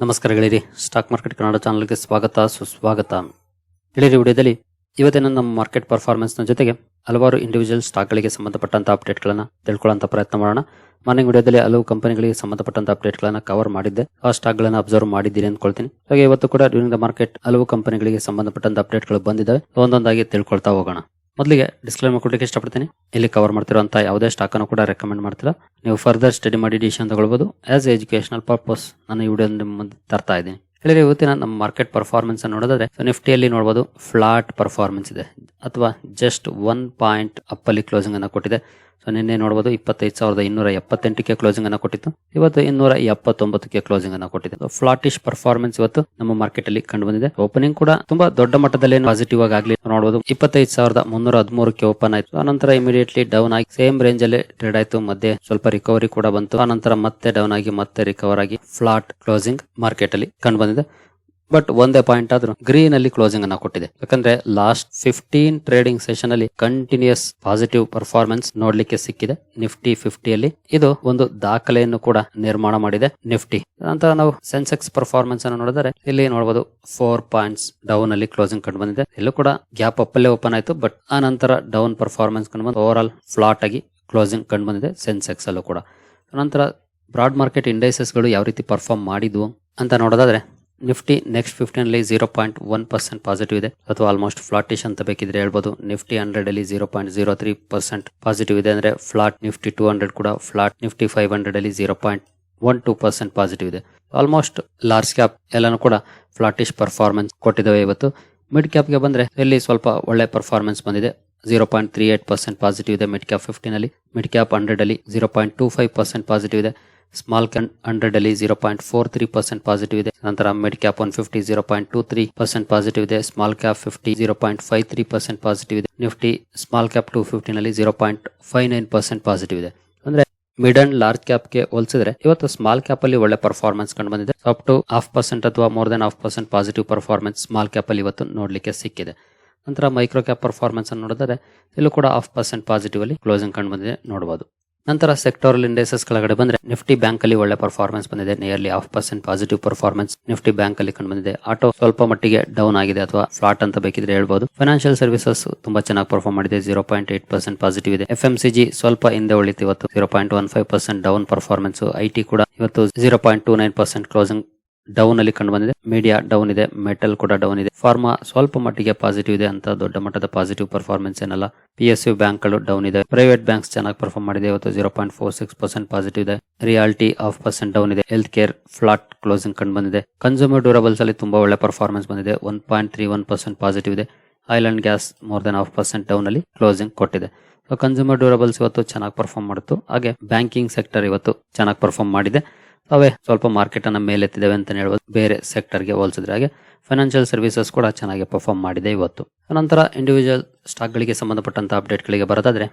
ನಮಸ್ಕಾರ ಗೆಳೆಯರಿ. Stock market Kannada ಚಾನಲ್ಗೆ ಸ್ವಾಗತ, ಸುಸ್ವಾಗತ. ಗೆಳೆಯರಿ, ವಿಡಿಯೋದಲ್ಲಿ ಇವತ್ತಿನ ನಮ್ಮ ಮಾರ್ಕೆಟ್ ಪರ್ಫಾರ್ಮೆನ್ಸ್ನ ಜೊತೆಗೆ ಹಲವಾರು ಇಂಡಿವಿಜುವಲ್ ಸ್ಟಾಕ್ಗಳಿಗೆ ಸಂಬಂಧಪಟ್ಟಂತ ಅಪ್ಡೇಟ್ಗಳನ್ನು ತಿಳ್ಕೊಳ್ಳೋಂಥ ಪ್ರಯತ್ನ ಮಾಡೋಣ. ಮಾರ್ನಿಂಗ್ ವಿಡಿಯೋದಲ್ಲಿ ಹಲವು ಕಂಪನಿಗಳಿಗೆ ಸಂಬಂಧಪಟ್ಟಂತ ಅಪ್ಡೇಟ್ಗಳನ್ನು ಕವರ್ ಮಾಡಿದ್ದೆ. ಆ ಸ್ಟಾಕ್ಗಳನ್ನು ಅಬ್ಸರ್ವ್ ಮಾಡಿದ್ದೀರಿ ಅಂದ್ಕೊಳ್ತೀನಿ. ಹಾಗೆ ಇವತ್ತು ಕೂಡ ಡ್ಯೂರಿಂಗ್ ದ ಮಾರ್ಕೆಟ್ ಹಲವು ಕಂಪನಿಗಳಿಗೆ ಸಂಬಂಧಪಟ್ಟಂತ ಅಪ್ಡೇಟ್ಗಳು ಬಂದಿದ್ದಾವೆ. ಒಂದೊಂದಾಗಿ ತಿಳ್ಕೊಳ್ತಾ ಹೋಗೋಣ. ಮೊದಲಿಗೆ ಡಿಸ್ಕ್ಲೇಮರ್ ಕೊಡಲಿಕ್ಕೆ ಇಷ್ಟಪಡ್ತೀನಿ. ಇಲ್ಲಿ ಕವರ್ ಮಾಡ್ತಿರುವಂತಹ ಯಾವುದೇ ಸ್ಟಾಕ್ ಅನ್ನು ಕೂಡ ರೆಕಮೆಂಡ್ ಮಾಡ್ತಿಲ್ಲ ನೀವು ಫರ್ದರ್ ಸ್ಟಡಿ ಮಾಡಿ ಡಿಸಿಷನ್ ತಗೊಳ್ಬೋದು. ಆಸ್ ಎಜುಕೇಶನಲ್ ಪರ್ಪಸ್ ನಾನು ಈ ವಿಡಿಯೋ ನಿಮ್ಮ ಮುಂದೆ ತರ್ತಾ ಇದ್ದೀನಿ. ಹೇಳಿದ್ರೆ ಇವತ್ತಿನ ನಮ್ಮ ಮಾರ್ಕೆಟ್ ಪರ್ಫಾರ್ಮೆನ್ಸ್ ನೋಡೋದಾದ್ರೆ ನಿಫ್ಟಿಯಲ್ಲಿ ನೋಡಬಹುದು ಫ್ಲಾಟ್ ಪರ್ಫಾರ್ಮೆನ್ಸ್ ಇದೆ. ಅಥವಾ ಜಸ್ಟ್ ಒನ್ ಪಾಯಿಂಟ್ ಅಪ್ಪಲ್ಲಿ ಕ್ಲೋಸಿಂಗ್ ಅನ್ನು ಕೊಟ್ಟಿದೆ. ಸೊ ನಿನ್ನೆ ನೋಡಬಹುದು ಇಪ್ಪತ್ತೈದು ಸಾವಿರದ ಇನ್ನೂರ ಎಪ್ಪತ್ತೆಂಟಕ್ಕೆ ಕ್ಲೋಸಿಂಗ್ ಅನ್ನು ಕೊಟ್ಟಿತ್ತು. ಇವತ್ತು ಇನ್ನೂರ ಎಪ್ಪತ್ತೊಂಬತ್ತಕ್ಕೆ ಕ್ಲೋಸಿಂಗ್ ಅನ್ನು ಕೊಟ್ಟಿದೆ. ಫ್ಲಾಟಿಶ್ ಪರ್ಫಾರ್ಮೆನ್ಸ್ ಇವತ್ತು ನಮ್ಮ ಮಾರ್ಕೆಟ್ ಅಲ್ಲಿ ಕಂಡು ಬಂದಿದೆ. ಓಪನಿಂಗ್ ಕೂಡ ತುಂಬಾ ದೊಡ್ಡ ಮಟ್ಟದಲ್ಲಿ ಪಾಸಿಟಿವ್ ಆಗಿ ಆಗ್ಲಿ ನೋಡಬಹುದು ಇಪ್ಪತ್ತೈದು ಸಾವಿರದ ಮುನ್ನೂರ ಹದಿಮೂರಕ್ಕೆ ಓಪನ್ ಆಯ್ತು ಆನಂತರ ಇಮಿಡಿಯೇಟ್ಲಿ ಡೌನ್ ಆಗಿ ಸೇಮ್ ರೇಂಜ್ ಅಲ್ಲಿ ಟ್ರೇಡ್ ಆಯ್ತು. ಮಧ್ಯೆ ಸ್ವಲ್ಪ ರಿಕವರಿ ಕೂಡ ಬಂತು. ಆನಂತರ ಮತ್ತೆ ಡೌನ್ ಆಗಿ, ಮತ್ತೆ ರಿಕವರ್ ಆಗಿ ಫ್ಲಾಟ್ ಕ್ಲೋಸಿಂಗ್ ಮಾರ್ಕೆಟ್ ಅಲ್ಲಿ ಕಂಡು ಬಂದಿದೆ. ಬಟ್ ಒಂದೇ ಪಾಯಿಂಟ್ ಆದ್ರೂ ಗ್ರೀನ್ ಅಲ್ಲಿ ಕ್ಲೋಸಿಂಗ್ ಅನ್ನ ಕೊಟ್ಟಿದೆ. ಯಾಕಂದ್ರೆ ಲಾಸ್ಟ್ ಫಿಫ್ಟೀನ್ ಟ್ರೇಡಿಂಗ್ ಸೆಷನ್ ಅಲ್ಲಿ ಕಂಟಿನ್ಯೂಸ್ ಪಾಸಿಟಿವ್ ಪರ್ಫಾರ್ಮೆನ್ಸ್ ನೋಡ್ಲಿಕ್ಕೆ ಸಿಕ್ಕಿದೆ. ನಿಫ್ಟಿ ಫಿಫ್ಟಿಯಲ್ಲಿ ಇದು ಒಂದು ದಾಖಲೆಯನ್ನು ಕೂಡ ನಿರ್ಮಾಣ ಮಾಡಿದೆ. ನಿಫ್ಟಿ ನಂತರ ನಾವು ಸೆನ್ಸೆಕ್ಸ್ ಪರ್ಫಾರ್ಮೆನ್ಸ್ ಅನ್ನು ನೋಡಿದರೆ ಇಲ್ಲಿ ನೋಡಬಹುದು ಫೋರ್ ಪಾಯಿಂಟ್ಸ್ ಡೌನ್ ಅಲ್ಲಿ ಕ್ಲೋಸಿಂಗ್ ಕಂಡು ಬಂದಿದೆ. ಇಲ್ಲೂ ಕೂಡ ಗ್ಯಾಪ್ ಅಪ್ ಅಲ್ಲೇ ಓಪನ್ ಆಯ್ತು ಬಟ್ ಆ ನಂತರ ಡೌನ್ ಪರ್ಫಾರ್ಮೆನ್ಸ್ ಕಂಡು ಬಂದು ಓವರ್ ಆಲ್ ಫ್ಲಾಟ್ ಆಗಿ ಕ್ಲೋಸಿಂಗ್ ಕಂಡು ಬಂದಿದೆ ಸೆನ್ಸೆಕ್ಸ್ ಅಲ್ಲೂ ಕೂಡ. ನಂತರ ಬ್ರಾಡ್ ಮಾರ್ಕೆಟ್ ಇಂಡೈಸಸ್ಗಳು ಯಾವ ರೀತಿ ಪರ್ಫಾರ್ಮ್ ಮಾಡಿದ್ವು ಅಂತ ನೋಡೋದಾದ್ರೆ ನಿಫ್ಟಿ ನೆಕ್ಸ್ಟ್ ಫಿಫ್ಟೀನ್ ಅಲ್ಲಿ zero point one percent positive ಇದೆ. ಅಥವಾ ಆಲ್ಮೋಸ್ಟ್ ಫ್ಲಾಟಿಶ್ ಅಂತ ಬೇಕಿದ್ರೆ ಹೇಳ್ಬೋದು. ನಿಫ್ಟಿ ಹಂಡ್ರೆಡ್ ಅಲ್ಲಿ zero point zero three percent positive ಇದೆ ಅಂದ್ರೆ ಫ್ಲಾಟ್ ನಿಫ್ಟಿ ಟೂ ಹಂಡ್ರೆಡ್ ಕೂಡ ಫ್ಲಾಟ್ ನಿಫ್ಟಿ ಫೈವ್ ಹಂಡ್ರೆಡ್ ಅಲ್ಲಿ zero point one two percent positive ಇದೆ. ಆಲ್ಮೋಸ್ಟ್ ಲಾರ್ಜ್ ಕ್ಯಾಪ್ ಎಲ್ಲಾನು ಕೂಡ ಫ್ಲಾಟಿಶ್ ಪರ್ಫಾರ್ಮೆನ್ಸ್ ಕೊಟ್ಟಿದ್ದಾವೆ ಇವತ್ತು. ಮಿಡ್ ಕ್ಯಾಪ್ಗೆ ಬಂದ್ರೆ ಇಲ್ಲಿ ಸ್ವಲ್ಪ ಒಳ್ಳೆ ಪರ್ಫಾರ್ಮೆನ್ಸ್ ಬಂದಿದೆ. Zero point three eight percent positive ಇದೆ ಮಿಡ್ ಕ್ಯಾಪ್ ಫಿಫ್ಟೀನ್ ಅಲ್ಲಿ ಮಿಡ್ ಕ್ಯಾಪ್ ಹಂಡ್ರೆಡ್ ಅಲ್ಲಿ zero point two five percent positive ಇದೆ. ಸ್ಮಾಲ್ ಕ್ಯಾಪ್ ಹಂಡ್ರೆಡ್ ಅಲ್ಲಿ zero point four three percent positive ಇದೆ. ನಂತರ mid cap one fifty zero point two three percent positive ಇದೆ. Small cap fifty zero point five three percent positive ಇದೆ. Nifty small cap two ಫಿಫ್ಟಿನಲ್ಲಿ zero point five nine percent positive ಇದೆ. ಅಂದ್ರೆ mid and large ಕ್ಯಾಪ್ಗೆ ಹೋಲಿಸಿದ್ರೆ ಇವತ್ತು small cap ಅಲ್ಲಿ ಒಳ್ಳೆ performance ಕಂಡು ಬಂದಿದೆ. ಅಪ್ ಟು ಹಾಫ್ ಪರ್ಸೆಂಟ್ ಅಥವಾ more than half percent positive performance small cap ಅಲ್ಲಿ ಇವತ್ತು ನೋಡ್ಲಿಕ್ಕೆ ಸಿಕ್ಕಿದೆ. ನಂತರ ಮೈಕ್ರೋ ಕ್ಯಾಪ್ ಪರ್ಫಾರ್ಮೆನ್ಸ್ ಅನ್ನು ನೋಡಿದರೆ ಇಲ್ಲೂ ಕೂಡ ಹಾಫ್ ಪರ್ಸೆಂಟ್ ಪಾಸಿಟಿವ್ ಅಲ್ಲಿ ಕ್ಲೋಸಿಂಗ್ ಕಂಡು ಬಂದಿದೆ. ನೋಡಬಹುದು ನಂತರ ಸೆಕ್ಟೋರಲ್ ಇಂಡೆಸಸ್ ಕೆಳಗಡೆ ಬಂದ್ರೆ ನಿಫ್ಟಿ ಬ್ಯಾಂಕ್ ಅಲ್ಲಿ ಒಳ್ಳೆ ಪರ್ಫಾರ್ಮೆನ್ಸ್ ಬಂದಿದೆ. Nearly half percent positive performance Nifty bank ಅಲ್ಲಿ ಕಂಡು ಬಂದಿದೆ. ಆಟೋ ಸ್ವಲ್ಪ ಮಟ್ಟಿಗೆ ಡೌನ್ ಆಗಿದೆ ಅಥವಾ ಫ್ಲಾಟ್ ಅಂತ ಬೇಕಿದ್ರೆ ಹೇಳ್ಬಹುದು ಫೈನಾನ್ಷಿಯಲ್ ಸರ್ವಿಸಸ್ ತುಂಬಾ ಚೆನ್ನಾಗಿ ಪರ್ಫಾರ್ಮ್ ಮಾಡಿದೆ. Zero point eight percent positive ಇದೆ. ಎಫ್ ಎಂ ಸಿ ಜಿ ಸ್ವಲ್ಪ ಹಿಂದೆ ಉಳಿತು ಇವತ್ತು. Zero point one five percent down performance I T ಕೂಡ ಇವತ್ತು zero point two nine percent closing down ಅಲ್ಲಿ ಕಂಡು ಬಂದಿದೆ. ಮೀಡಿಯಾ ಡೌನ್ ಇದೆ ಮೆಟಲ್ ಕೂಡ ಡೌನ್ ಇದೆ. ಫಾರ್ಮಾ ಸ್ವಲ್ಪ ಮಟ್ಟಿಗೆ ಪಾಸಿಟಿವ್ ಇದೆ ಅಂತ ದೊಡ್ಡ ಮಟ್ಟದ ಪಾಸಿಟಿವ್ ಪರ್ಫಾರ್ಮೆನ್ಸ್ ಏನಲ್ಲ. ಪಿ ಎಸ್ ಯು ಬ್ಯಾಂಕ್ಗಳು ಡೌನ್ ಇದೆ. ಪ್ರೈವೇಟ್ ಬ್ಯಾಂಕ್ಸ್ ಚೆನ್ನಾಗಿ ಪರ್ಫಾರ್ಮ್ ಮಾಡಿದೆ. ಇವತ್ತು zero point four six percent positive ಇದೆ. ರಿಯಾಲಿಟಿ ಆಫ್ ಪರ್ಸೆಂಟ್ ಡೌನ್ ಇದೆ. ಹೆಲ್ತ್ ಕೇರ್ ಫ್ಲಾಟ್ ಕ್ಲೋಸಿಂಗ್ ಕಂಡು ಬಂದಿದೆ. ಕನ್ಸ್ಯೂಮರ್ ಡ್ಯೂರಬಲ್ಸ್ ಅಲ್ಲಿ ತುಂಬಾ ಒಳ್ಳೆ ಪರ್ಫಾರ್ಮೆನ್ಸ್ ಬಂದಿದೆ. One point three one percent positive ಇದೆ. Oil and gas more than half percent down ಅಲ್ಲಿ ಕ್ಲೋಸಿಂಗ್ ಕೊಟ್ಟಿದೆ. ಕನ್ಸ್ಯೂಮರ್ ಡ್ಯೂರಬಲ್ಸ್ ಇವತ್ತು ಚೆನ್ನಾಗಿ ಪರ್ಫಾರ್ಮ್ ಮಾಡುತ್ತು ಹಾಗೆ ಬ್ಯಾಂಕಿಂಗ್ ಸೆಕ್ಟರ್ ಇವತ್ತು ಚೆನ್ನಾಗಿ ಪರ್ಫಾರ್ಮ್ ಮಾಡಿದೆ. ಅವೇ ಸ್ವಲ್ಪ ಮಾರ್ಕೆಟ್ ಅನ್ನ ಮೇಲೆತ್ತಿದ್ದಾವೆ ಅಂತ ಹೇಳ್ಬೋದು. ಬೇರೆ ಸೆಕ್ಟರ್ಗೆ ಹೋಲಿಸಿದ್ರೆ ಹಾಗೆ ಫೈನಾನ್ಷಿಯಲ್ ಸರ್ವಿಸಸ್ ಕೂಡ ಚೆನ್ನಾಗಿ ಪರ್ಫಾರ್ಮ್ ಮಾಡಿದೆ ಇವತ್ತು. ನಂತರ ಇಂಡಿವಿಜುವಲ್ ಸ್ಟಾಕ್ಗಳಿಗೆ ಸಂಬಂಧಪಟ್ಟಂತ ಅಪ್ಡೇಟ್ಗಳಿಗೆ ಬರೋದಾದ್ರೆ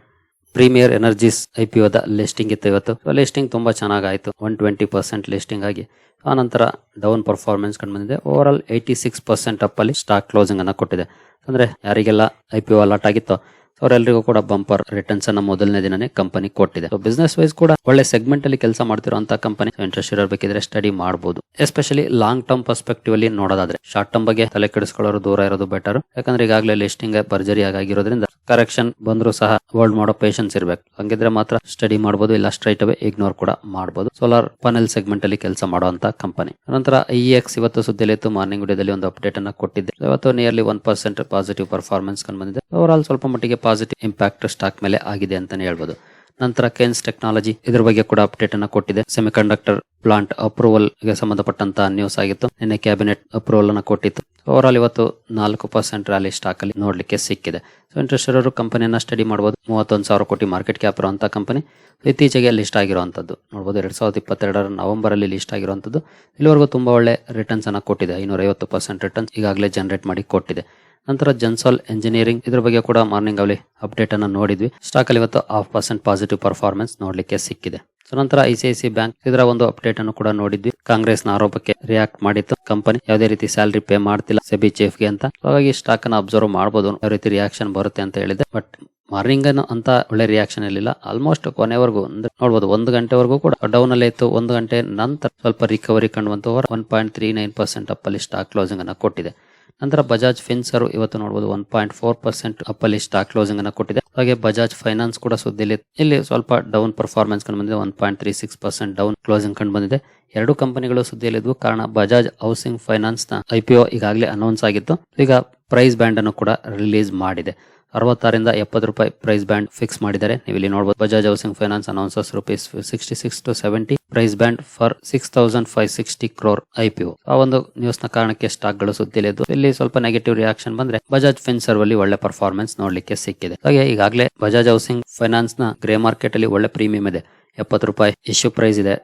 ಪ್ರೀಮಿಯರ್ ಎನರ್ಜೀಸ್ ಐ ಪಿ ಒದ ಲಿಸ್ಟಿಂಗ್ ಇತ್ತು ಇವತ್ತು. ಲಿಸ್ಟಿಂಗ್ ತುಂಬಾ ಚೆನ್ನಾಗಾಯಿತು. ಒನ್ ಟ್ವೆಂಟಿ ಪರ್ಸೆಂಟ್ ಲಿಸ್ಟಿಂಗ್ ಆಗಿ. ಆ ನಂತರ ಡೌನ್ ಪರ್ಫಾರ್ಮೆನ್ಸ್ ಕಂಡು ಬಂದಿದೆ. Over all eighty six percent up ಅಲ್ಲಿ ಸ್ಟಾಕ್ ಕ್ಲೋಸಿಂಗ್ ಅನ್ನ ಕೊಟ್ಟಿದೆ. ಅಂದ್ರೆ ಯಾರಿಗೆಲ್ಲ ಐ ಪಿ ಒ ಅಲಾಟ್ ಆಗಿತ್ತೋ ಅವರೆಲ್ಲರಿಗೂ ಕೂಡ ಬಂಪರ್ ರಿಟರ್ನ್ಸ್ ಅನ್ನ ಮೊದಲನೇ ದಿನನೇ ಕಂಪನಿ ಕೊಟ್ಟಿದೆ. ಬಿಸ್ನೆಸ್ ವೈಸ್ ಕೂಡ ಒಳ್ಳೆ ಸೆಗ್ಮೆಂಟ್ ಅಲ್ಲಿ ಕೆಲಸ ಮಾಡ್ತಿರುವಂತಹ ಕಂಪನಿ ಇಂಟ್ರೆಸ್ಟ್ ಇರಬೇಕಿದ್ರೆ ಸ್ಟಡಿ ಮಾಡಬಹುದು ಎಸ್ಪೆಷಲಿ ಲಾಂಗ್ ಟರ್ಮ್ ಪರ್ಸ್ಪೆಕ್ಟಿವ್ ಅಲ್ಲಿ ನೋಡೋದಾದ್ರೆ ಶಾರ್ಟ್ ಟರ್ಮ್ ಬಗ್ಗೆ ತಲೆ ಕೆಡಿಸ್ಕೊಳ್ಳೋರು ದೂರ ಇರೋದು ಬೆಟರ್ ಯಾಕಂದ್ರೆ ಈಗಾಗಲೇ ಲಿಸ್ಟಿಂಗ್ ಭರ್ಜರಿ ಆಗಿರೋದ್ರಿಂದ ಕರೆಕ್ಷನ್ ಬಂದ್ರು ಸಹ ಹೋಲ್ಡ್ ಮಾಡೋ ಪೇಷನ್ಸ್ ಇರಬೇಕು. ಹಂಗಿದ್ರೆ ಮಾತ್ರ ಸ್ಟಡಿ ಮಾಡಬಹುದು ಇಲ್ಲ ಸ್ಟ್ರೈಟ್ ಅವೇ ಇಗ್ನೋರ್ ಕೂಡ ಮಾಡಬಹುದು ಸೋಲಾರ್ ಪನೆಲ್ ಸೆಗ್ಮೆಂಟ್ ಅಲ್ಲಿ ಕೆಲಸ ಮಾಡುವಂತ ಕಂಪನಿ ನಂತರ ಇ ಎಕ್ಸ್ ಇವತ್ತು ಸುದ್ದಿಯಲ್ಲಿ ಇತ್ತು ಮಾರ್ನಿಂಗ್ ವಿಡಿಯೋದಲ್ಲಿ ಒಂದು ಅಪ್ಡೇಟ್ ಅನ್ನ ಕೊಟ್ಟಿದ್ದೆ. ಇವತ್ತು nearly one percent positive performance ಕಂಡು ಬಂದಿದೆ. ಓವರ್ ಆಲ್ ಸ್ವಲ್ಪ ಮಟ್ಟಿಗೆ ಪಾಸಿಟಿವ್ ಇಂಪ್ಯಾಕ್ಟ್ ಸ್ಟಾಕ್ ಮೇಲೆ ಆಗಿದೆ ಅಂತಾನೆ ಹೇಳ್ಬೋದು. ನಂತರ ಕೆನ್ಸ್ ಟೆಕ್ನಾಲಜಿ ಇದರ ಬಗ್ಗೆ ಕೂಡ ಅಪ್ಡೇಟ್ ಅನ್ನ ಕೊಟ್ಟಿದೆ. ಸೆಮಿಕಂಡಕ್ಟರ್ ಪ್ಲಾಂಟ್ ಅಪ್ರೂವಲ್ಗೆ ಸಂಬಂಧಪಟ್ಟಂತ ನ್ಯೂಸ್ ಆಗಿತ್ತು. ನಿನ್ನೆ ಕ್ಯಾಬಿನೆಟ್ ಅಪ್ರೂವಲ್ ಅನ್ನ ಕೊಟ್ಟಿತ್ತು. ಓವರ್ ಆಲ್ ಇವತ್ತು ನಾಲ್ಕು ಪರ್ಸೆಂಟ್ ರ್ಯಾಲಿ ಸ್ಟಾಕ್ ಅಲ್ಲಿ ನೋಡ್ಲಿಕ್ಕೆ ಸಿಕ್ಕಿದೆ. ಸೊ ಇಂಟ್ರೆಸ್ಟ್ ಇರೋರು ಕಂಪನಿಯನ್ನ ಸ್ಟಡಿ ಮಾಡಬಹುದು ಮೂವತ್ತೊಂದು ಸಾವಿರ ಕೋಟಿ ಮಾರ್ಕೆಟ್ ಕ್ಯಾಪ್ ಇರುವಂತಹ ಕಂಪನಿ ಇತ್ತೀಚೆಗೆ ಲಿಸ್ಟ್ ಆಗಿರುವಂತದ್ದು. ನೋಡಬಹುದು ಎರಡ್ ಸಾವಿರದ ಇಪ್ಪತ್ತೆರಡರ ನವೆಂಬರ್ ಅಲ್ಲಿ ಲಿಸ್ಟ್ ಆಗಿರುವಂತದ್ದು. ಇಲ್ಲಿವರೆಗೂ ತುಂಬಾ ಒಳ್ಳೆ ರಿಟರ್ನ್ಸ್ ಅನ್ನ ಕೊಟ್ಟಿದೆ. ಐನೂರ ಐವತ್ತು ಪರ್ಸೆಂಟ್ ರಿಟರ್ನ್ಸ್ ಈಗಾಗಲೇ ಜನರೇಟ್ ಮಾಡಿ ಕೊಟ್ಟಿದೆ. ನಂತರ ಜನ್ಸಾಲ್ ಎಂಜಿನಿಯರಿಂಗ್, ಇದ್ರ ಬಗ್ಗೆ ಕೂಡ ಮಾರ್ನಿಂಗ್ ಅಲ್ಲಿ ಅಪ್ಡೇಟ್ ಅನ್ನು ನೋಡಿದ್ವಿ. ಸ್ಟಾಕ್ ಅಲ್ಲಿ ಇವತ್ತು ಹಾಫ್ ಪರ್ಸೆಂಟ್ ಪಾಸಿಟಿವ್ ಪರ್ಫಾರ್ಮೆನ್ಸ್ ನೋಡ್ಲಿಕ್ಕೆ ಸಿಕ್ಕಿದೆ. ಸೊ ನಂತರ ಐ ಸಿ ಬ್ಯಾಂಕ್ ಇದರ ಒಂದು ಅಪ್ಡೇಟ್ ಅನ್ನು ಕೂಡ ನೋಡಿದ್ವಿ. ಕಾಂಗ್ರೆಸ್ನ ಆರೋಪಕ್ಕೆ ರಿಯಾಕ್ಟ್ ಮಾಡಿತ್ತು ಕಂಪನಿ ಯಾವುದೇ ರೀತಿ ಸ್ಯಾಲರಿ ಪೇ ಮಾಡ್ತಿಲ್ಲ ಸೆಬಿ ಚೀಫ್ಗೆ ಅಂತ. ಹಾಗಾಗಿ ಸ್ಟಾಕ್ ಅನ್ನ ಅಬ್ಸರ್ವ್ ಮಾಡಬಹುದು ಯಾವ ರೀತಿ ರಿಯಾಕ್ಷನ್ ಬರುತ್ತೆ ಅಂತ ಹೇಳಿದೆ. ಬಟ್ ಮಾರ್ನಿಂಗ್ ಅಂತ ಒಳ್ಳೆ ರಿಯಾಕ್ಷನ್ ಇರಲಿಲ್ಲ. ಆಲ್ಮೋಸ್ಟ್ ಕೊನೆವರೆಗೂ ಅಂದ್ರೆ ನೋಡಬಹುದು ಒಂದು ಗಂಟೆವರೆಗೂ ಕೂಡ ಡೌನ್ ಅಲ್ಲಿ ಇತ್ತು. ಒಂದು ಗಂಟೆ ನಂತರ ಸ್ವಲ್ಪ ರಿಕವರಿ ಕಂಡು ಬಂತು. One point three nine percent up ಅಲ್ಲಿ ಸ್ಟಾಕ್ ಕ್ಲೋಸಿಂಗ್ ಅನ್ನ ಕೊಟ್ಟಿದೆ. ನಂತರ ಬಜಾಜ್ ಫಿನ್ಸರ್ ಇವತ್ತು ನೋಡಬಹುದು ಒನ್ ಪಾಯಿಂಟ್ ಫೋರ್ ಪರ್ಸೆಂಟ್ ಅಪ್ಪಲ್ಲಿ ಸ್ಟಾಕ್ ಕ್ಲೋಸಿಂಗ್ ಅನ್ನ ಕೊಟ್ಟಿದೆ. ಹಾಗೆ ಬಜಾಜ್ ಫೈನಾನ್ಸ್ ಕೂಡ ಸುದ್ದಿಲಿ ಇಲ್ಲಿ ಸ್ವಲ್ಪ ಡೌನ್ ಪರ್ಫಾರ್ಮೆನ್ಸ್ ಕಂಡು ಬಂದಿದೆ. One point three six percent down closing ಕಂಡು ಬಂದಿದೆ. ಎರಡು ಕಂಪನಿಗಳು ಸುದ್ದಿಯಲ್ಲಿದ್ವು ಕಾರಣ ಬಜಾಜ್ ಹೌಸಿಂಗ್ ಫೈನಾನ್ಸ್ನ ಐಪಿಒ ಈಗಾಗಲೇ ಅನೌನ್ಸ್ ಆಗಿತ್ತು. ಈಗ ಪ್ರೈಸ್ ಬ್ಯಾಂಡ್ ಅನ್ನು ಕೂಡ ರಿಲೀಸ್ ಮಾಡಿದೆ. ಅರವತ್ತಾರಿಂದ ಎಪ್ಪತ್ತು ರೂಪಾಯಿ ಪ್ರೈಸ್ ಬ್ಯಾಂಡ್ ಫಿಕ್ಸ್ ಮಾಡಿದ್ದಾರೆ. ನೀವು ಇಲ್ಲಿ ನೋಡಬಹುದು Bajaj housing finance announces rupees sixty six to seventy price band for six thousand five sixty crore IPO ಆ ಒಂದು ನ್ಯೂಸ್ನ ಕಾರಣಕ್ಕೆ ಸ್ಟಾಕ್ಗಳು ಸುದ್ದಿಲಿದ್ದು ಇಲ್ಲಿ ಸ್ವಲ್ಪ ನೆಗೆಟಿವ್ ರಿಯಾಕ್ಷನ್ ಬಂದ್ರೆ ಬಜಾಜ್ ಫಿನ್ಸರ್ ಅಲ್ಲಿ ಒಳ್ಳೆ ಪರ್ಫಾರ್ಮೆನ್ಸ್ ನೋಡ್ಲಿಕ್ಕೆ ಸಿಕ್ಕಿದೆ. ಹಾಗೆ ಈಗಾಗಲೇ ಬಜಾಜ್ ಹೌಸಿಂಗ್ ಫೈನಾನ್ಸ್ನ ಗ್ರೇ ಮಾರ್ಕೆಟ್ ಅಲ್ಲಿ ಒಳ್ಳೆ ಪ್ರೀಮಿಯಂ ಇದೆ. ಎಪ್ಪತ್ತು ರೂಪಾಯಿ ಇಶ್ಯೂ ಪ್ರೈಸ್ ಇದೆ.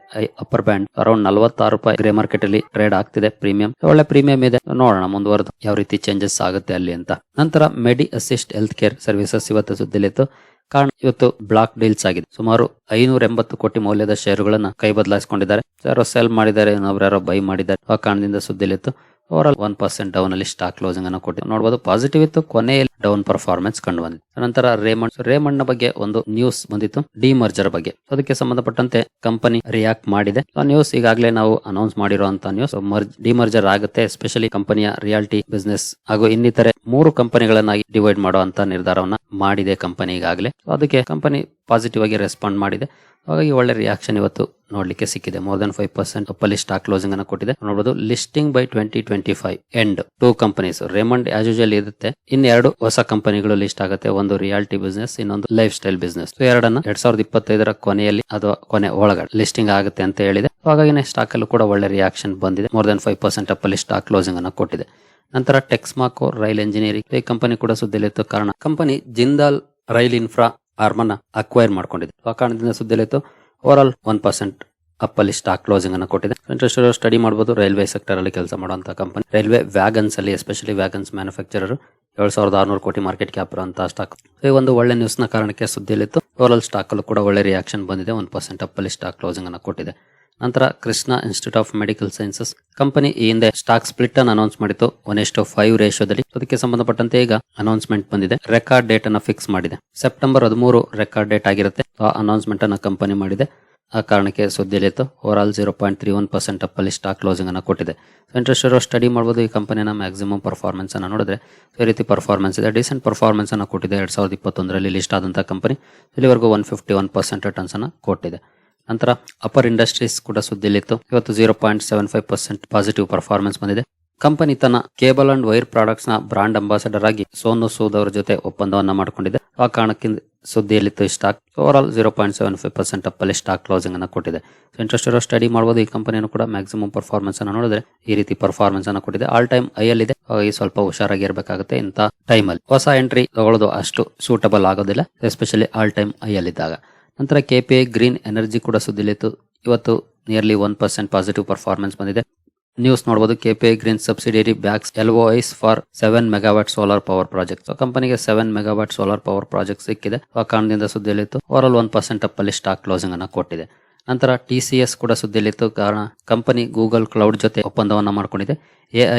ಅಪ್ಪರ್ ಬ್ಯಾಂಡ್ ಅರೌಂಡ್ ನಲವತ್ತಾರು ರೂಪಾಯಿ ಗ್ರೇ ಮಾರ್ಕೆಟ್ ಅಲ್ಲಿ ಟ್ರೇಡ್ ಆಗ್ತಿದೆ. ಪ್ರೀಮಿಯಂ ಒಳ್ಳೆ ಪ್ರೀಮಿಯಂ ಇದೆ. ನೋಡೋಣ ಮುಂದುವರೆದು ಯಾವ ರೀತಿ ಚೇಂಜಸ್ ಆಗುತ್ತೆ ಅಲ್ಲಿ ಅಂತ. ನಂತರ Medi Assist health care services ಇವತ್ತು ಸುದ್ದಿಲಿತ್ತು. ಕಾರಣ ಇವತ್ತು ಬ್ಲಾಕ್ ಡೀಲ್ಸ್ ಆಗಿದೆ. ಸುಮಾರು ಐನೂರ ಎಂಬತ್ತು ಕೋಟಿ ಮೌಲ್ಯದ ಶೇರುಗಳನ್ನ ಕೈ ಬದಲಾಯಿಸಿಕೊಂಡಿದ್ದಾರೆ. ಯಾರೋ ಸೆಲ್ ಮಾಡಿದ್ದಾರೆ, ಇನ್ನೊಬ್ರು ಯಾರೋ ಬೈ ಮಾಡಿದ್ದಾರೆ ಆ ಕಾರಣದಿಂದ ಸುದ್ದಿಲಿತ್ತು. ಓವರ್ ಒನ್ ಪರ್ಸೆಂಟ್ ಡೌನ್ ಅಲ್ಲಿ ಸ್ಟಾಕ್ ಕ್ಲೋಸಿಂಗ್ ಅನ್ನು ಕೊಟ್ಟಿದೆ. ನೋಡಬಹುದು ಪಾಸಿಟಿವ್ ಇತ್ತು, ಕೊನೆಯಲ್ಲಿ ಡೌನ್ ಪರ್ಫಾರ್ಮೆನ್ಸ್ ಕಂಡು ಬಂದಿದೆ ನಂತರ ರೇಮಂಡ್ ರೇಮಂಡ್ನ ಬಗ್ಗೆ ಒಂದು ನ್ಯೂಸ್ ಬಂದಿತ್ತು ಡಿಮರ್ಜರ್ ಬಗ್ಗೆ. ಅದಕ್ಕೆ ಸಂಬಂಧಪಟ್ಟಂತೆ ಕಂಪನಿ ರಿಯಾಕ್ಟ್ ಮಾಡಿದೆ. ಆ ನ್ಯೂಸ್ ಈಗಾಗಲೇ ನಾವು ಅನೌನ್ಸ್ ಮಾಡಿರುವಂತಹ ನ್ಯೂಸ್ ಡಿಮರ್ಜರ್ ಆಗುತ್ತೆ ಎಸ್ಪೆಷಲಿ ಕಂಪನಿಯ ರಿಯಾಲಿಟಿ ಬಿಸ್ನೆಸ್ ಹಾಗೂ ಇನ್ನಿತರೆ ಮೂರು ಕಂಪನಿಗಳನ್ನಾಗಿ ಡಿವೈಡ್ ಮಾಡುವಂತ ನಿರ್ಧಾರವನ್ನ ಮಾಡಿದೆ ಕಂಪನಿ ಈಗಾಗಲೇ. ಅದಕ್ಕೆ ಕಂಪನಿ ಪಾಸಿಟಿವ್ ಆಗಿ ರೆಸ್ಪಾಂಡ್ ಮಾಡಿದೆ. ಹಾಗಾಗಿ ಒಳ್ಳೆ ರಿಯಾಕ್ಷನ್ ಇವತ್ತು ನೋಡ್ಲಿಕ್ಕೆ ಸಿಕ್ಕಿದೆ. ಮೋರ್ ದನ್ ಫೈವ್ ಪರ್ಸೆಂಟ್ ಒಪ್ಪಲ್ಲಿ ಸ್ಟಾಕ್ ಕ್ಲೋಸಿಂಗ್ ಅನ್ನು ಕೊಟ್ಟಿದೆ. ನೋಡಬಹುದು listing by twenty twenty five end two companies Raymond as usual ಇರುತ್ತೆ. ಇನ್ನೆರಡು ಹೊಸ ಕಂಪನಿಗಳು ಲಿಸ್ಟ್ ಆಗುತ್ತೆ. ಒಂದು ರಿಯಾಲಿಟಿ ಬಿಸ್ನೆಸ್ ಇನ್ನೊಂದು ಲೈಫ್ ಸ್ಟೈಲ್ ಬಿಸ್ನೆಸ್ ಎರಡನ್ನ ಎರಡ್ ಸಾವಿರದ ಇಪ್ಪತ್ತೈದರ ಕೊನೆಯಲ್ಲಿ ಅಥವಾ ಕೊನೆ ಒಳಗಡೆ ಲಿಸ್ಟಿಂಗ್ ಆಗುತ್ತೆ ಅಂತ ಹೇಳಿದೆ. ಹಾಗಾಗಿ ಸ್ಟಾಕ್ ಅಲ್ಲೂ ಕೂಡ ಒಳ್ಳೆ ರಿಯಾಕ್ಷನ್ ಬಂದಿದೆ. ಮೋರ್ ದನ್ ಫೈವ್ ಪರ್ಸೆಂಟ್ ಅಪ್ಪಲ್ಲಿ ಸ್ಟಾಕ್ ಕ್ಲೋಸಿಂಗ್ ಅನ್ನು ಕೊಟ್ಟಿದೆ. ನಂತರ ಟೆಕ್ಸ್ಮಾಕೋ ರೈಲ್ ಇಂಜಿನಿಯರಿಂಗ್ ಈ ಕಂಪನಿ ಕೂಡ ಸುದ್ದಿಲಿತ್ತು ಕಾರಣ ಕಂಪನಿ ಜಿಂದಾಲ್ ರೈಲ್ ಇನ್ಫ್ರಾ ಆರ್ಮನ್ನ ಅಕ್ವೈರ್ ಮಾಡ್ಕೊಂಡಿದೆ ಆ ಕಾರಣದಿಂದ ಸುದ್ದಿಲಿತ್ತು over all one percent up ಅಲ್ಲಿ ಸ್ಟಾಕ್ ಕ್ಲೋಸಿಂಗ್ ಅನ್ನು ಕೊಟ್ಟಿದೆ. ಇಂಟ್ರೆಸ್ಟ್ ಸ್ಟಡಿ ಮಾಡಬಹುದು ರೈಲ್ವೆ ಸೆಕ್ಟರ್ ಅಲ್ಲಿ ಕೆಲಸ ಮಾಡುವಂತಹ ಕಂಪನಿ ರೈಲ್ವೆ ವ್ಯಾಗನ್ಸ್ ಅಲ್ಲಿ ಎಸ್ಪೆಷಲಿ ವ್ಯಾಗನ್ಸ್ ಮ್ಯಾನುಫ್ಯಾಕ್ಚರರ್ ಏಳು ಸಾವಿರದ ಆರ್ನೂರು ಕೋಟಿ ಮಾರ್ಕೆಟ್ ಕ್ಯಾಪ್ ಇರುವಂತಹ ಸ್ಟಾಕ್ ಈ ಒಂದು ಒಳ್ಳೆ ನ್ಯೂಸ್ನ ಕಾರಣಕ್ಕೆ ಸುದ್ದಿಯಲ್ಲಿತ್ತು ಓವರ್ ಆಲ್ ಸ್ಟಾಕ್ ಅಲ್ಲೂ ಕೂಡ ಒಳ್ಳೆ ರಿಯಾಕ್ಷನ್ ಬಂದಿದೆ ಒನ್ ಪರ್ಸೆಂಟ್ ಅಪ್ ಅಲ್ಲಿ ಸ್ಟಾಕ್ ಕ್ಲೋಸಿಂಗ್ ಅನ್ನು ಕೊಟ್ಟಿದೆ. ನಂತರ Krishna institute of medical sciences company ಈ ಹಿಂದೆ ಸ್ಟಾಕ್ ಸ್ಪ್ಲಿಟ್ ಅನ್ನು ಅನೌನ್ಸ್ ಮಾಡಿತ್ತು. ಒನ್ ಎಷ್ಟು ಫೈವ್ ರೇಷಿಯೋದಲ್ಲಿ ಅದಕ್ಕೆ ಸಂಬಂಧಪಟ್ಟಂತೆ ಈಗ ಅನೌನ್ಸ್ಮೆಂಟ್ ಬಂದಿದೆ. ರೆಕಾರ್ಡ್ ಡೇಟ್ ಅನ್ನು ಫಿಕ್ಸ್ ಮಾಡಿದೆ. ಸೆಪ್ಟೆಂಬರ್ ಹದಿಮೂರು ರೆಕಾರ್ಡ್ ಡೇಟ್ ಆಗಿರುತ್ತೆ. ಆ ಅನೌನ್ಸ್ಮೆಂಟ್ ಅನ್ನು ಕಂಪನಿ ಮಾಡಿದೆ. ಆ ಕಾರಣಕ್ಕೆ ಸುದ್ದಿಯಲ್ಲಿತ್ತು over all zero point three one percent up ಅಲ್ಲಿ ಸ್ಟಾಕ್ ಕ್ಲೋಸಿಂಗ್ ಅನ್ನು ಕೊಟ್ಟಿದೆ. ಇಂಟ್ರೆಸ್ಟ್ ಇರೋ ಸ್ಟಡಿ ಮಾಡಬಹುದು ಈ ಕಂಪನಿನ ಮ್ಯಾಕ್ಸಿಮಮ್ ಪರ್ಫಾರ್ಮೆನ್ಸ್ ಅನ್ನು ನೋಡಿದ್ರೆ, ಈ ರೀತಿ ಪರ್ಫಾರ್ಮೆನ್ಸ್ ಇದೆ. ಡಿಸೆಂಟ್ ಪರ್ಫಾರ್ಮೆನ್ಸ್ ಅನ್ನು ಕೊಟ್ಟಿದೆ. ಎರಡ್ ಸಾವಿರದ ಇಪ್ಪತ್ತೊಂದರಲ್ಲಿ ಲಿಸ್ಟ್ ಆದಂತಹ ಕಂಪನಿ ಇಲ್ಲಿವರೆಗೂ one fifty one percent returns ಅನ್ನು ಕೊಟ್ಟಿದೆ. ನಂತರ ಅಪರ್ ಇಂಡಸ್ಟ್ರೀಸ್ ಕೂಡ ಸುದ್ದಿಲಿತ್ತು ಇವತ್ತು zero point seven five percent positive performance ಬಂದಿದೆ. ಕಂಪನಿ ತನ್ನ ಕೇಬಲ್ ಅಂಡ್ ವೈರ್ ಪ್ರಾಡಕ್ಟ್ಸ್ನ ಬ್ರಾಂಡ್ ಅಂಬಾಸಡರ್ ಆಗಿ ಸೋನು ಸೂದ್ ಅವರ ಜೊತೆ ಒಪ್ಪಂದವನ್ನ ಮಾಡಿಕೊಂಡಿದೆ. ಆ ಕಾರಣಕ್ಕಿಂತ ಸುದ್ದಿಯಲ್ಲಿತ್ತು ಈ stock over all zero point seven five percent up ಅಲ್ಲಿ ಸ್ಟಾಕ್ ಕ್ಲೋಸಿಂಗ್ ಅನ್ನು ಕೊಟ್ಟಿದೆ. ಇಂಟ್ರೆಸ್ಟ್ ಇರೋ ಸ್ಟಡಿ ಮಾಡಬಹುದು ಈ ಕಂಪನಿಯನ್ನು ಕೂಡ. ಮ್ಯಾಕ್ಸಿಮಮ್ ಪರ್ಫಾರ್ಮೆನ್ಸ್ ಅನ್ನು ನೋಡಿದ್ರೆ ಈ ರೀತಿ ಪರ್ಫಾರ್ಮೆನ್ಸ್ ಅನ್ನು ಕೊಟ್ಟಿದೆ. ಆಲ್ ಟೈಮ್ ಐ ಅಲ್ಲಿ ಇದೆ ಹಾಗಾಗಿ ಸ್ವಲ್ಪ ಹುಷಾರಾಗಿ ಇರಬೇಕಾಗುತ್ತೆ ಇಂಥ ಟೈಮ್ ಅಲ್ಲಿ. ಹೊಸ ಎಂಟ್ರಿ ತಗೊಳ್ಳೋದು ಅಷ್ಟು ಸೂಟಬಲ್ ಆಗೋದಿಲ್ಲ. ಎಸ್ಪೆಷಲಿ ಆಲ್ ಟೈಮ್ ಐ ಅಲ್ಲಿದ್ದಾಗ. ನಂತರ K P I green energy ಕೂಡ ಸುದ್ದಿಲಿತ್ತು. ಇವತ್ತು nearly one percent positive performance ಬಂದಿದೆ. ನ್ಯೂಸ್ ನೋಡಬಹುದು KPI green subsidiary bags LOIs for seven megawatt solar power project so ಕಂಪನಿಗೆ seven megawatt solar power project ಸಿಕ್ಕಿದೆ. ಆ ಕಾರಣದಿಂದ ಸುದ್ದಿಯಲ್ಲಿತ್ತು ಓವರ್ಆಲ್ ಒನ್ ಪರ್ಸೆಂಟ್ ಅಪ್ ಅಲ್ಲಿ ಸ್ಟಾಕ್ ಕ್ಲೋಸಿಂಗ್ ಅನ್ನು ಕೊಟ್ಟಿದೆ. ನಂತರ ಟಿ ಸಿ ಎಸ್ ಕೂಡ ಸುದ್ದಿಯಲ್ಲಿತ್ತು ಕಾರಣ ಕಂಪನಿ ಗೂಗಲ್ ಕ್ಲೌಡ್ ಜೊತೆ ಒಪ್ಪಂದವನ್ನ ಮಾಡಿಕೊಂಡಿದೆ.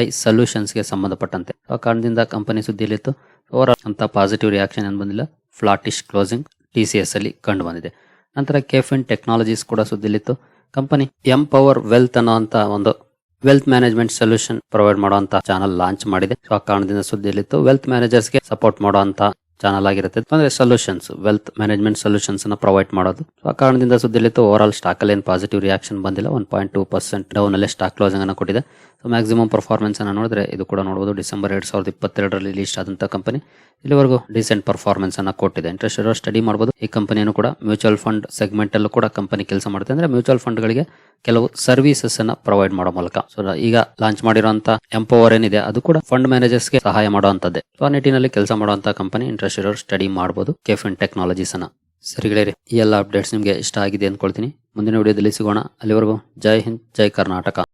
ಐ ಸೊಲ್ಯೂಷನ್ಸ್ಗೆ ಸಂಬಂಧಪಟ್ಟಂತೆ. ಆ ಕಾರಣದಿಂದ ಕಂಪನಿ ಸುದ್ದಿಯಲ್ಲಿತ್ತು ಓವರ್ ಅಂತ ಪಾಸಿಟಿವ್ ರಿಯಾಕ್ಷನ್ ಏನು ಬಂದಿಲ್ಲ. Flattish closing T C S ಅಲ್ಲಿ ಕಂಡು ಬಂದಿದೆ. ನಂತರ ಕೆಫಿನ್ ಟೆಕ್ನಾಲಜೀಸ್ ಕೂಡ ಸುದ್ದಿಲಿತ್ತು. ಕಂಪನಿ ಎಂ ಪವರ್ ವೆಲ್ತ್ ಅನ್ನುವಂತ ಒಂದು ವೆಲ್ತ್ ಮ್ಯಾನೇಜ್ಮೆಂಟ್ ಸೊಲ್ಯೂಷನ್ ಪ್ರೊವೈಡ್ ಮಾಡುವಂತಹ ಚಾನಲ್ ಲಾಂಚ್ ಮಾಡಿದೆ. ಸೊ ಆ ಕಾರಣದಿಂದ ಸುದ್ದಿಲಿತ್ತು. ವೆಲ್ತ್ ಮ್ಯಾನೇಜರ್ಸ್ಗೆ ಸಪೋರ್ಟ್ ಮಾಡುವಂತ ಚಾನಲ್ ಆಗಿರುತ್ತೆ. ಅಂದ್ರೆ ಸೊಲ್ಯೂಷನ್ಸ್ ವೆಲ್ತ್ ಮ್ಯಾನೇಜ್ಮೆಂಟ್ ಸೊಲ್ಯೂಷನ್ಸ್ ಅನ್ನ ಪ್ರೊವೈಡ್ ಮಾಡೋದು. ಆ ಕಾರಣದಿಂದ ಸುದ್ದಿಲಿತ್ತು ಓವರ್ ಆಲ್ ಸ್ಟಾಕ್ ಅಲ್ಲಿ ಏನು ಪಾಸಿಟಿವ್ ರಿಯಾಕ್ಷನ್ ಬಂದಿಲ್ಲ. One point two percent down ಅಲ್ಲೇ ಸ್ಟಾಕ್ ಕ್ಲೋಸಿಂಗ್ ಅನ್ನು ಕೊಟ್ಟಿದೆ. ಸೊ ಮ್ಯಾಕ್ಸಿಮಮ್ ಪರ್ಫಾರ್ಮೆನ್ಸ್ ಅನ್ನು ನೋಡಿದ್ರೆ ಇದು ಕೂಡ ನೋಡಬಹುದು ಡಿಸೆಂಬರ್ ಎರಡ್ ಸಾವಿರದ ಇಪ್ಪತ್ತೆರಡರಲ್ಲಿ ಲಿಸ್ಟ್ ಆದಂತ ಕಂಪನಿ ಇಲ್ಲಿವರೆಗೂ ಡಿಸೆಂಟ್ ಪರ್ಫಾರ್ಮೆನ್ಸ್ ಅನ್ನ ಕೊಟ್ಟಿದೆ. ಇಂಟ್ರೆಸ್ಟ್ ಇರೋ ಸ್ಟಡಿ ಮಾಡಬಹುದು ಈ ಕಂಪನಿಯನ್ನು ಕೂಡ ಮ್ಯೂಚುವಲ್ ಫಂಡ್ ಸೆಗ್ಮೆಂಟ್ ಅಲ್ಲೂ ಕೂಡ ಕಂಪನಿ ಕೆಲಸ ಮಾಡುತ್ತೆ. ಅಂದ್ರೆ ಮ್ಯೂಚುವಲ್ ಫಂಡ್ ಗಳಿಗೆ ಕೆಲವು ಸರ್ವಿಸಸ್ ಅನ್ನ ಪ್ರೊವೈಡ್ ಮಾಡೋ ಮೂಲಕ. ಸೊ ಈಗ ಲಾಂಚ್ ಮಾಡಿರುವಂತಹ ಎಂಪವರ್ ಏನಿದೆ, ಅದು ಕೂಡ ಫಂಡ್ ಮ್ಯಾನೇಜರ್ಸ್ಗೆ ಸಹಾಯ ಮಾಡುವಂತದ್ದೇ ಸೊ ಆ ನಿಟ್ಟಿನಲ್ಲಿ ಕೆಲಸ ಮಾಡುವಂತ ಕಂಪನಿ ಇಂಟ್ರೆಸ್ಟ್ ಇರೋರು ಸ್ಟಡಿ ಮಾಡಬಹುದು ಕೆಫಿನ್ ಟೆಕ್ನಾಲಜೀಸ್ ಅನ್ನ. ಸರಿ ಗೆಳೆಯರೆ, ಈ ಎಲ್ಲ ಅಪ್ಡೇಟ್ಸ್ ನಿಮಗೆ ಇಷ್ಟ ಆಗಿದೆ ಅಂದ್ಕೊಳ್ತೀನಿ ಮುಂದಿನ ವಿಡಿಯೋದಲ್ಲಿ ಸಿಗೋಣ. ಅಲ್ಲಿವರೆಗೂ ಜೈ ಹಿಂದ್, ಜೈ ಕರ್ನಾಟಕ.